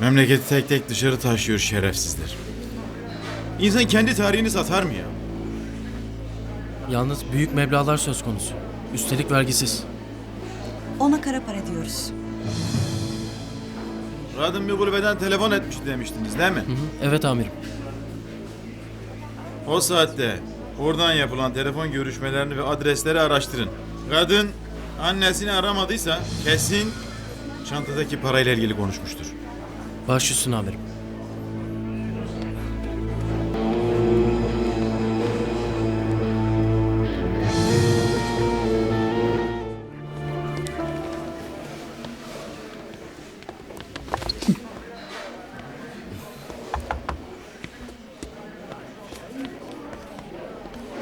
Memleketi tek tek dışarı taşıyor şerefsizler. İnsan kendi tarihini satar mı ya? Yalnız büyük meblağlar söz konusu. Üstelik vergisiz. Ona kara para diyoruz. Kadın bir kulübeden telefon etmiş demiştiniz değil mi? Hı hı, Evet amirim. O saatte oradan yapılan telefon görüşmelerini ve adresleri araştırın. Kadın annesini aramadıysa kesin çantadaki parayla ilgili konuşmuştur. Baş üstüne amirim.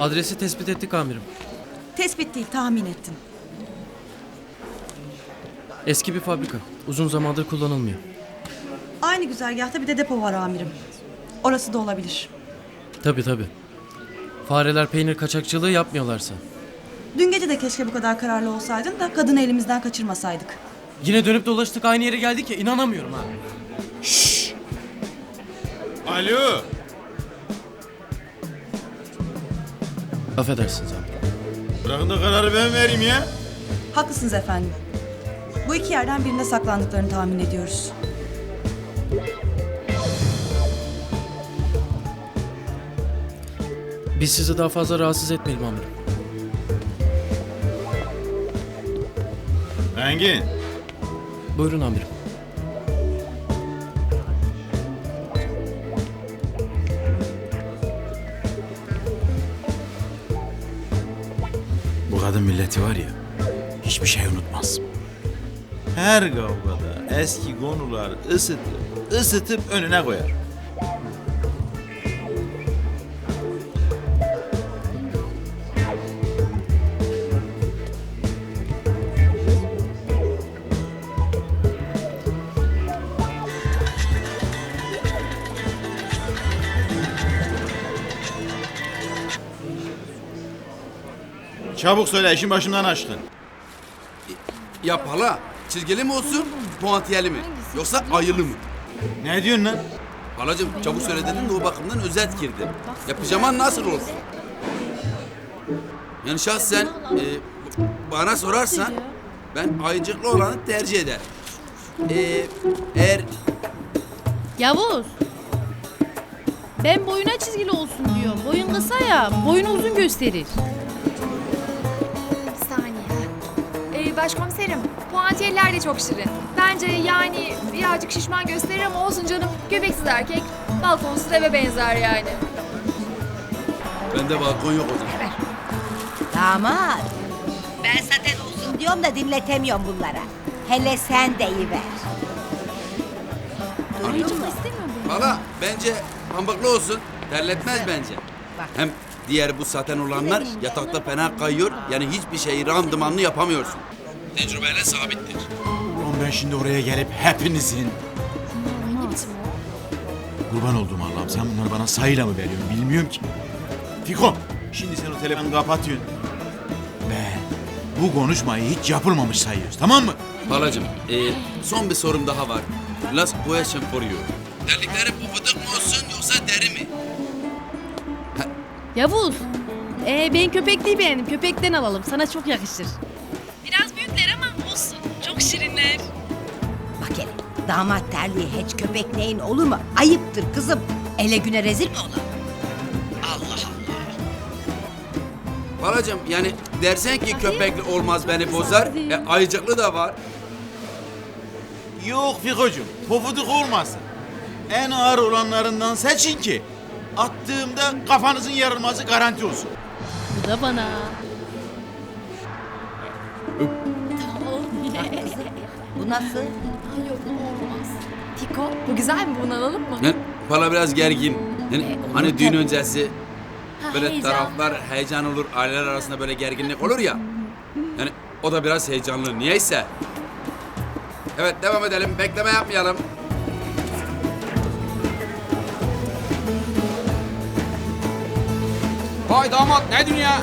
Adresi tespit ettik amirim. Tespit değil tahmin ettim. Eski bir fabrika. Uzun zamandır kullanılmıyor. Aynı güzergahta bir de depo var amirim. Orası da olabilir. Tabi tabi. Fareler peynir kaçakçılığı yapmıyorlarsa. Dün gece de keşke bu kadar kararlı olsaydın da kadını elimizden kaçırmasaydık. Yine dönüp dolaştık aynı yere geldik ya inanamıyorum ha. Alo. Affedersiniz amirim. Bırakın da kararı ben vereyim ya. Haklısınız efendim. Bu iki yerden birinde saklandıklarını tahmin ediyoruz. Biz sizi daha fazla rahatsız etmeyelim amirim. Engin. Buyurun amirim. Bu kadın milleti var ya hiçbir şey unutmaz. Her kavgada eski konular ısıtıp ısıtıp önüne koyar. Çabuk söyle işin başımdan aşkın. Ya pala çizgili mi olsun puantiyeli mi? Yoksa ayılı mı? Ne diyorsun lan? Palacım çabuk söyle dedin de o bakımdan özet girdi. Ya pijaman nasıl olsun? Yani şahsen e, bana sorarsan ben ayıcıklı olanı tercih ederim. E, eğer Yavuz. Ben boyuna çizgili olsun diyor. Boyun kısa ya, boyunu uzun gösterir. Başkomiserim, puantiyeller de çok şirin. Bence yani birazcık şişman gösterir ama olsun canım. Göbeksiz erkek, balkonsuz eve benzer yani. bende balkon yok o zaman. Damat. Ben zaten olsun diyorum da dinletemiyorum bunlara. Hele sen de iyi ver. Duydun mu? Pala bence pambıklı olsun. Terletmez bence. Hem diğer bu saten olanlar yatakta fena kayıyor. Yani hiçbir şeyi randımanlı yapamıyorsun. Tecrübeyle sabittir. Oğlum ben şimdi oraya gelip hepinizin... Kurban olduğum Allah'ım sen bunları bana sayıyla mı veriyorsun bilmiyorum ki. Fiko şimdi sen o telefonu kapatıyorsun. Ve bu konuşmayı hiç yapılmamış sayıyoruz tamam mı? Palacım, e, son bir sorum daha var. Last question for you. Terlikleri pofuduk mu olsun yoksa deri mi? Yavuz. Ee, ben köpekliği beğendim. Köpekten alalım. Sana çok yakışır. Bak hele damat terliği hiç köpek neyin olur mu? Ayıptır kızım. Ele güne rezil mi olur? Allah Allah. Palacım yani dersen ki köpekli olmaz beni bozar. E, ayıcıklı da var. Yok Fiko'cum pofuduk olmasın. En ağır olanlarından seçin ki attığımda kafanızın yarılması garanti olsun. Bu da bana. Bu nasıl? Yok olmaz. Piko, bu güzel mi? Bunu alalım mı? Yani Pala biraz gergin. Yani hani düğün öncesi böyle heyecan. taraflar heyecan olur, aileler arasında böyle gerginlik olur ya. Yani o da biraz heyecanlı. Niyeyse. Evet devam edelim. Bekleme yapmayalım. Vay damat ne dünya?